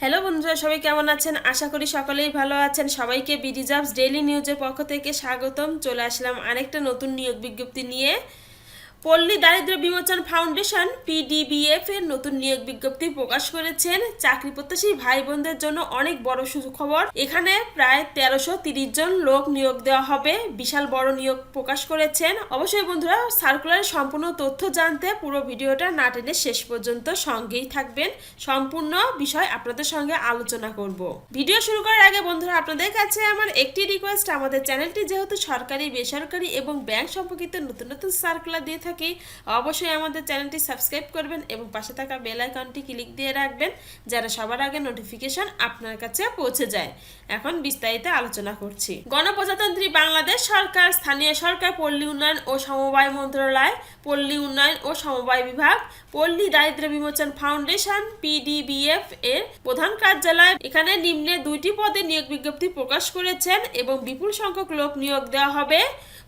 Hello বন্ধুরা, সবাই কেমন আছেন? আশা করি সকলেই ভালো আছেন। সবাইকে বিডিজাবস ডেইলি নিউজের পক্ষ থেকে স্বাগতম। চলে আসলাম আরেকটা নতুন নিয়োগ বিজ্ঞপ্তি নিয়ে। পল্লী দারিদ্র বিমোচন ফাউন্ডেশন পিডিবিএফ এর নতুন নিয়োগ বিজ্ঞপ্তি প্রকাশ করেছেন। চাকরি প্রত্যাশী ভাই বোনদের জন্য অনেক বড় সুখবর এখানে প্রায় তেরোশো তিরিশ জন লোক নিয়োগ দেওয়া হবে। বিশাল বড় নিয়োগ প্রকাশ করেছেন। অবশ্যই বন্ধুরা সার্কুলারের সম্পূর্ণ তথ্য জানতে পুরো ভিডিওটা না টেনে শেষ পর্যন্ত সঙ্গেই থাকবেন। সম্পূর্ণ বিষয় আপনাদের সঙ্গে আলোচনা করব। ভিডিও শুরু করার আগে বন্ধুরা, আপনাদের কাছে আমার একটি রিকোয়েস্ট আমাদের চ্যানেলটি যেহেতু সরকারি, বেসরকারি এবং ব্যাংক সম্পর্কিত নতুন নতুন সার্কুলার দিয়ে থাকি অবশ্যই আমাদের চ্যানেলটি সাবস্ক্রাইব করবেন এবং পাশে থাকা বেল আইকনটি ক্লিক দিয়ে রাখবেন যারা সবার আগে নোটিফিকেশন আপনার কাছে পৌঁছে যায়। এখন বিস্তারিত আলোচনা করছি। গণপ্রজাতন্ত্রী বাংলাদেশ সরকার, স্থানীয় সরকার, পল্লী উন্নয়ন ও সমবায় মন্ত্রণালয়, পল্লী উন্নয়ন ও সমবায় বিভাগ, পল্লী দারিদ্র বিমোচন ফাউন্ডেশন, পিডিবিএফ এর প্রধান কার্যালয়। এখানে নিম্নে দুইটি পদে নিয়োগ বিজ্ঞপ্তি প্রকাশ করেছেন এবং বিপুল সংখ্যক লোক নিয়োগ দেওয়া হবে।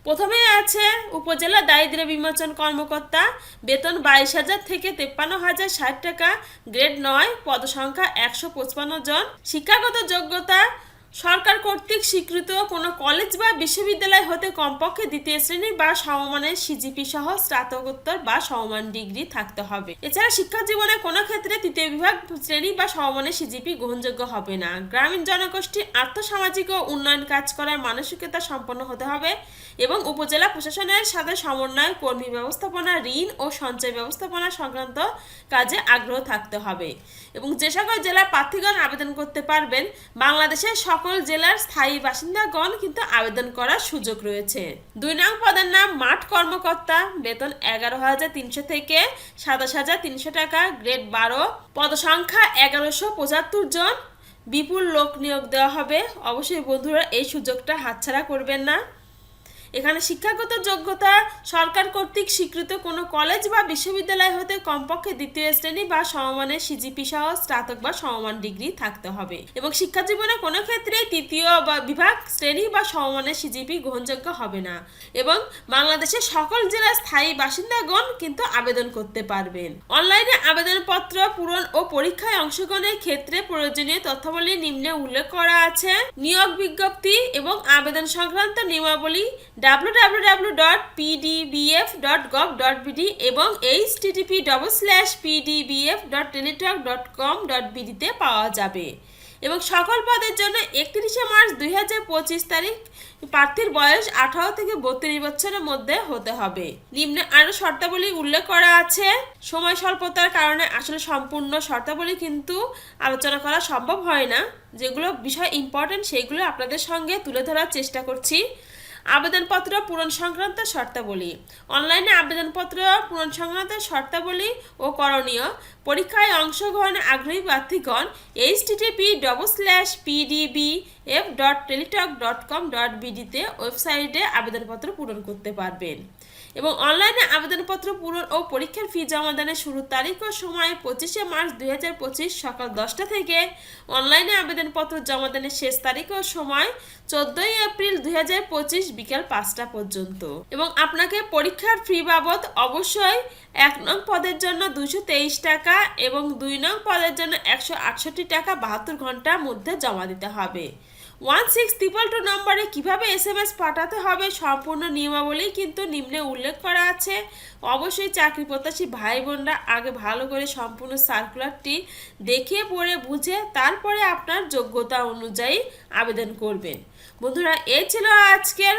প্রথমে আছে উপজেলা দারিদ্র বিমোচন কর্মকর্তা, বেতন বাইশ হাজার থেকে তেপ্পান্ন হাজার ষাট টাকা, গ্রেড নয়, পদসংখ্যা একশো পঁচপান্ন জন। শিক্ষাগত যোগ্যতা সরকার কর্তৃক স্বীকৃত কোনো কলেজ বা বিশ্ববিদ্যালয় হতে কমপক্ষে দ্বিতীয় শ্রেণি বা সমমানের সিজিপি সহ স্নাতকোত্তর বা সমমান ডিগ্রি থাকতে হবে। এছাড়া শিক্ষা জীবনে কোনো ক্ষেত্রে তৃতীয় বিভাগ, শ্রেণি বা সমমানের সিজিপি গ্রহণযোগ্য হবে না। গ্রামীণ জনগোষ্ঠী আর্থসামাজিক ও উন্নয়ন কাজ করার মানসিকতা সম্পন্ন হতে হবে এবং উপজেলা প্রশাসনের সাথে সমন্বয়, কর্মী ব্যবস্থাপনা, ঋণ ও সঞ্চয় ব্যবস্থাপনা সংক্রান্ত কাজে আগ্রহ থাকতে হবে। এবং যে সকল জেলার প্রার্থীগণ আবেদন করতে পারবেন, বাংলাদেশের সকল জেলার স্থায়ী বাসিন্দাগণ কিন্তু আবেদন করার সুযোগ রয়েছে। দুই নং পদের নাম মাঠ কর্মকর্তা, বেতন এগারো হাজার তিনশো থেকে সাতাশ হাজার তিনশো টাকা, গ্রেড বারো, পদসংখ্যা এগারোশো পঁচাত্তর জন। বিপুল লোক নিয়োগ দেওয়া হবে। অবশ্যই বন্ধুরা এই সুযোগটা হাতছাড়া করবেন না। এখানে শিক্ষাগত যোগ্যতা সরকার কর্তৃক স্বীকৃত কোনো কলেজ বা বিশ্ববিদ্যালয় হতে কমপক্ষে দ্বিতীয় শ্রেণি বা সমমানের সিজিপি সহ স্নাতক বা সমমান ডিগ্রি থাকতে হবে। এবং শিক্ষা জীবনে কোনো ক্ষেত্রে তৃতীয় বা বিভাগ শ্রেণি বা সমমানের সিজিপি গ্রহণযোগ্য হবে না এবং বাংলাদেশের সকল জেলার স্থায়ী বাসিন্দাগণ কিন্তু আবেদন করতে পারবেন। অনলাইনে আবেদনপত্র পূরণ ও পরীক্ষায় অংশগ্রহণের ক্ষেত্রে প্রয়োজনীয় তথ্যাবলী নিম্নে উল্লেখ করা আছে। নিয়োগ বিজ্ঞপ্তি এবং আবেদন সংক্রান্ত নিয়মাবলী www.pdbf.gov.bd এবং http double slash PDBF dot dot com dot পাওয়া যাবে। এবং সকল পদের জন্য একত্রিশে মার্চ দুই হাজার পঁচিশ তারিখ প্রার্থীর বয়স আঠারো থেকে বত্রিশ বছরের মধ্যে হতে হবে। নিম্নে আরও শর্তাবলী উল্লেখ করা আছে। সময় স্বল্পতার কারণে আসলে সম্পূর্ণ শর্তাবলী কিন্তু আলোচনা করা সম্ভব হয় না। যেগুলো বিষয় ইম্পর্টেন্ট সেগুলো আপনাদের সঙ্গে তুলে ধরার চেষ্টা করছি। আবেদনপত্র পূরণ সংক্রান্ত শর্তাবলী। অনলাইনে আবেদনপত্র পূরণ সংক্রান্ত শর্তাবলী ও করণীয়। পরীক্ষায় অংশগ্রহণে আগ্রহী প্রার্থীগণ H TTP double slash PDB F dot Teletalk dot com dot বিডিতে ওয়েবসাইটে আবেদনপত্র পূরণ করতে পারবেন। এবং অনলাইনে আবেদনপত্র পূরণ ও পরীক্ষার ফি জমা জমাদানের শুরুর তারিখ ও সময় পঁচিশে মার্চ দুই হাজার পঁচিশ সকাল দশটা থেকে। অনলাইনে আবেদনপত্র জমা জমাদানের শেষ তারিখ ও সময় চোদ্দোই এপ্রিল দুই হাজার পঁচিশ বিকাল পাঁচটা পর্যন্ত। এবং আপনাকে পরীক্ষার ফি বাবদ অবশ্যই এক নং পদের জন্য দুশো তেইশ টাকা এবং দুই নং পদের জন্য একশো আটষট্টি টাকা বাহাত্তর ঘণ্টার মধ্যে জমা দিতে হবে। ওয়ান সিক্স ট্রিপল টু নম্বরে কীভাবে এস এম এস পাঠাতে হবে সম্পূর্ণ নিয়মাবলী কিন্তু নিম্নে উল্লেখ করা আছে। অবশ্যই চাকরি প্রত্যাশী ভাই বোনরা আগে ভালো করে সম্পূর্ণ সার্কুলারটি দেখে পড়ে বুঝে তারপরে আপনার যোগ্যতা অনুযায়ী আবেদন করবেন। বন্ধুরা, এ ছিল আজকের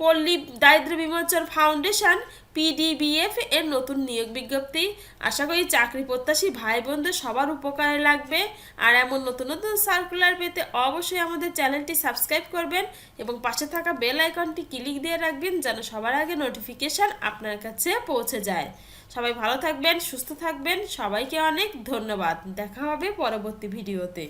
পল্লী দারিদ্র বিমোচন ফাউন্ডেশন, পিডিবিএফ এর নতুন নিয়োগ বিজ্ঞপ্তি। আশা করি চাকরি প্রত্যাশী ভাই বোনদের সবার উপকারে লাগবে। আর এমন নতুন নতুন সার্কুলার পেতে অবশ্যই আমাদের চ্যানেলটি সাবস্ক্রাইব করবেন এবং পাশে থাকা বেল আইকনটি ক্লিক দিয়ে রাখবেন যেন সবার আগে নোটিফিকেশান আপনার কাছে পৌঁছে যায়। সবাই ভালো থাকবেন, সুস্থ থাকবেন। সবাইকে অনেক ধন্যবাদ। দেখা হবে পরবর্তী ভিডিওতে